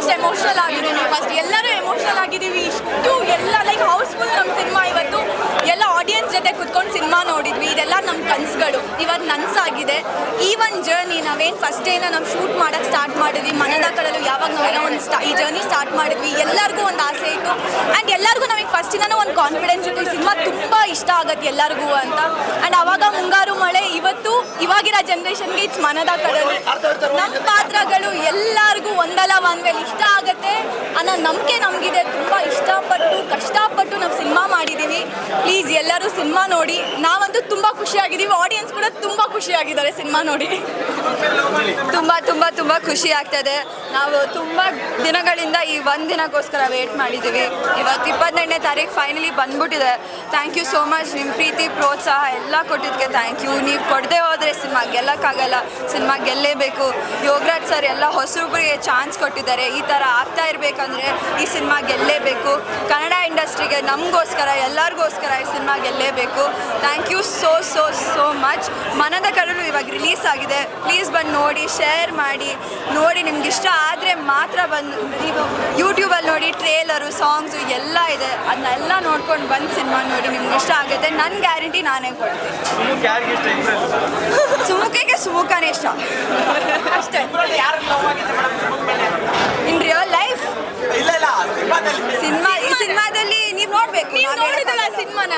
First emotional ಆಗಿದ್ದೀನಿ first ಎಲ್ಲರೂ emotional ಆಗಿದ್ದೀವಿ. ಇಷ್ಟು ಎಲ್ಲ ಲೈಕ್ ಹೌಸ್ಫುಲ್ ನಮ್ಮ ಸಿನಿಮಾ ಇವತ್ತು. ಎಲ್ಲ ಆಡಿಯನ್ಸ್ ಜೊತೆ ಕುತ್ಕೊಂಡು ಸಿನಿಮಾ ನೋಡಿದ್ವಿ. ಇದೆಲ್ಲ ನಮ್ಮ ಕನಸುಗಳು. ಇವತ್ತು ನನ್ಸಾಗಿದೆ. ಈ ಒಂದು ಜರ್ನಿ ನಾವೇನು ಫಸ್ಟ್ ಡೇನ ನಾವು ಶೂಟ್ ಮಾಡೋಕ್ಕೆ ಸ್ಟಾರ್ಟ್ ಮಾಡಿದ್ವಿ. ಮನದ ಕಡಲು ಯಾವಾಗ ನಾವೆಲ್ಲ ಒಂದು ಸ್ಟಾ ಈ ಜರ್ನಿ ಸ್ಟಾರ್ಟ್ ಮಾಡಿದ್ವಿ. ಎಲ್ಲರಿಗೂ ಒಂದು ಆಸೆ ಇತ್ತು. ಆ್ಯಂಡ್ ಎಲ್ಲರಿಗೂ ನಮಗೆ ಫಸ್ಟಿಂದನೂ ಒಂದು ಕಾನ್ಫಿಡೆನ್ಸ್ ಇತ್ತು ಈ ಸಿನಿಮಾ ತುಂಬ ಇಷ್ಟ ಆಗುತ್ತೆ ಎಲ್ಲರಿಗೂ ಅಂತ. ಆ್ಯಂಡ್ ಅವಾಗ ಮುಂಗಾರು ಮಳೆ ಜನ್ರೇಷನ್ಗೆ ಇಟ್ಸ್ ಮನದ ಕಡಲು ನಮ್ಮ ಪಾತ್ರಗಳು ಎಲ್ಲರಿಗೂ ಒಂದಲ್ಲ ಒಂದ್ ಇಷ್ಟ ಆಗತ್ತೆ. ಅನ್ನೋ ನಂಬಿಕೆ ನಮಗಿದೆ. ತುಂಬ ಇಷ್ಟಪಟ್ಟು, ಕಷ್ಟಪಟ್ಟು ನಾವು ಸಿನಿಮಾ ಮಾಡಿದ್ದೀವಿ ಪ್ಲೀಸ್ ಎಲ್ಲರೂ ಸಿನಿಮಾ ನೋಡಿ. ನಾವಂತೂ ತುಂಬ ಖುಷಿಯಾಗಿದ್ದೀವಿ. ತುಂಬ ಖುಷಿಯಾಗಿದ್ದಾರೆ ಸಿನಿಮಾ ನೋಡಿ. ತುಂಬ ತುಂಬ ತುಂಬ ಖುಷಿ ಆಗ್ತದೆ ನಾವು ತುಂಬ ದಿನಗಳಿಂದ ಈ ಒಂದು ದಿನಕ್ಕೋಸ್ಕರ ವೇಟ್ ಮಾಡಿದ್ದೀವಿ ಇವತ್ತು ಇಪ್ಪತ್ತೆಂಟನೇ ತಾರೀಕು ಫೈನಲಿ ಬಂದ್ಬಿಟ್ಟಿದೆ. ಥ್ಯಾಂಕ್ ಯು ಸೋ ಮಚ್ ನಿಮ್ಮ ಪ್ರೀತಿ, ಪ್ರೋತ್ಸಾಹ ಎಲ್ಲ ಕೊಟ್ಟಿದ್ದಕ್ಕೆ ಥ್ಯಾಂಕ್ ಯು ನೀವು ಕೊಡದೆ ಹೋದರೆ ಸಿನಿಮಾ ಗೆಲ್ಲಕ್ಕಾಗಲ್ಲ. ಸಿನಿಮಾ ಗೆಲ್ಲೇಬೇಕು. ಯೋಗರಾಜ್ ಸರ್ ಎಲ್ಲ ಹೊಸಬ್ರಿಗೆ ಚಾನ್ಸ್ ಕೊಟ್ಟಿದ್ದಾರೆ. ಈ ಥರ ಆಗ್ತಾ ಇರಬೇಕಂದ್ರೆ ಈ ಸಿನಿಮಾ ಗೆಲ್ಲೇಬೇಕು. ಕನ್ನಡ ಇಂಡಸ್ಟ್ರಿಗೆ ನಮಗೋಸ್ಕರ, ಎಲ್ಲರಿಗೋಸ್ಕರ ಈ cinema ಗೆಲ್ಲೇಬೇಕು. Thank you so so so much Manada Kadalu ಇವಾಗ ರಿಲೀಸ್ ಆಗಿದೆ. ಪ್ಲೀಸ್ ಬಂದು ನೋಡಿ ಶೇರ್ ಮಾಡಿ. ನೋಡಿ ನಿಮ್ಗೆ ಇಷ್ಟ ಆದರೆ ಮಾತ್ರ ಬಂದು ಯೂಟ್ಯೂಬಲ್ಲಿ ನೋಡಿ ಟ್ರೇಲರು ಸಾಂಗ್ಸು ಎಲ್ಲ ಇದೆ. ಅದನ್ನೆಲ್ಲ ನೋಡ್ಕೊಂಡು ಬಂದು ಸಿನಿಮಾ ನೋಡಿ ನಿಮ್ಗೆ ಇಷ್ಟ ಆಗುತ್ತೆ. ನನ್ನ ಗ್ಯಾರಂಟಿ ನಾನೇ ಕೊಡ್ತೀನಿ. ಸುಮುಖಕ್ಕೆ ಸುಮುಖನೇ ಇಷ್ಟ. ಅಷ್ಟೇ. ಇನ್ ರಿಯಲ್ ಲೈಫ್ ಸಿನಿಮಾ ಈ ಸಿನಿಮಾದಲ್ಲಿ ನೀವು ನೋಡ್ಬೇಕು. ಸಿನಿಮಾನ?